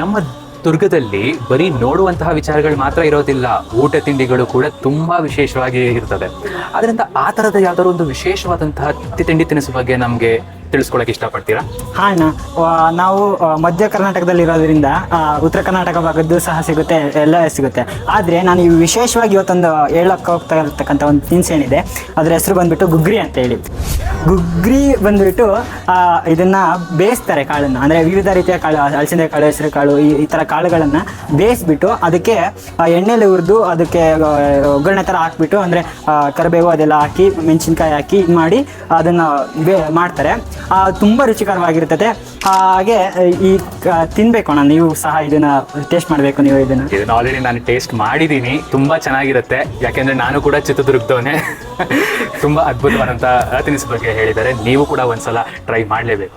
ನಮ್ಮ ದುರ್ಗದಲ್ಲಿ ಬರೀ ನೋಡುವಂತಹ ವಿಚಾರಗಳು ಮಾತ್ರ ಇರೋದಿಲ್ಲ. ಊಟ ತಿಂಡಿಗಳು ಕೂಡ ತುಂಬಾ ವಿಶೇಷವಾಗಿ ಇರ್ತದೆ. ಅದರಿಂದ ಆ ತರದ ಯಾವ್ದಾದ್ರು ಒಂದು ವಿಶೇಷವಾದಂತಹ ತಿಂಡಿ ತಿನಿಸು ಬಗ್ಗೆ ನಮ್ಗೆ ತಿಳಿಸ್ಕೊಳಕ್ ಇಷ್ಟಪಡ್ತೀರಾ? ಹಾ ಅಣ್ಣ. ನಾವು ಮಧ್ಯ ಕರ್ನಾಟಕದಲ್ಲಿ ಇರೋದ್ರಿಂದ ಉತ್ತರ ಕರ್ನಾಟಕ ಭಾಗದ್ದು ಸಹ ಸಿಗುತ್ತೆ, ಎಲ್ಲ ಸಿಗುತ್ತೆ. ಆದರೆ ನಾನು ಈ ವಿಶೇಷವಾಗಿ ಇವತ್ತೊಂದು ಹೇಳಕ್ಕೆ ಹೋಗ್ತಾ ಇರ್ತಕ್ಕಂಥ ಒಂದು ತಿನಿಸು ಏನಿದೆ ಅದ್ರ ಹೆಸರು ಬಂದ್ಬಿಟ್ಟು ಗುಗ್ರಿ ಅಂತ ಹೇಳಿ ಗುಗ್ರಿ ಬಂದ್ಬಿಟ್ಟು ಇದನ್ನ ಬೇಯಿಸ್ತಾರೆ ಕಾಳನ್ನು. ಅಂದರೆ ವಿವಿಧ ರೀತಿಯ ಕಾಳು ಅಲಸಂದೆ ಕಾಳು, ಹೆಸರು ಕಾಳು, ಈ ಈ ಥರ ಕಾಳುಗಳನ್ನು ಬೇಯಿಸ್ಬಿಟ್ಟು ಅದಕ್ಕೆ ಎಣ್ಣೆಲಿ ಹುರಿದು ಅದಕ್ಕೆ ಒಗ್ಗರಣೆ ಥರ ಹಾಕ್ಬಿಟ್ಟು, ಅಂದರೆ ಕರಿಬೇವು ಅದೆಲ್ಲ ಹಾಕಿ, ಮೆಣಸಿನ್ಕಾಯಿ ಹಾಕಿ ಇದು ಮಾಡಿ ಅದನ್ನು ಬೇ, ಮಾಡ್ತಾರೆ. ತುಂಬ ರುಚಿಕರವಾಗಿರ್ತದೆ. ಹಾಗೆ, ಈ ತಿನ್ನಬೇಕು ಅಣ್ಣ. ನೀವು ಸಹ ಇದನ್ನ ಟೇಸ್ಟ್ ಮಾಡಬೇಕು ನೀವು ಇದನ್ನ. ಇದನ್ನ ಆಲ್ರೆಡಿ ನಾನು ಟೇಸ್ಟ್ ಮಾಡಿದ್ದೀನಿ ತುಂಬಾ ಚೆನ್ನಾಗಿರುತ್ತೆ. ಯಾಕೆಂದ್ರೆ ನಾನು ಕೂಡ ಚಿತ್ರದುರ್ಗದವನೇ. ತುಂಬಾ ಅದ್ಭುತವಾದಂತ ತಿನಿಸು ಬಗ್ಗೆ ಹೇಳಿದ್ದಾರೆ ನೀವು ಕೂಡ ಒಂದ್ಸಲ ಟ್ರೈ ಮಾಡಲೇಬೇಕು.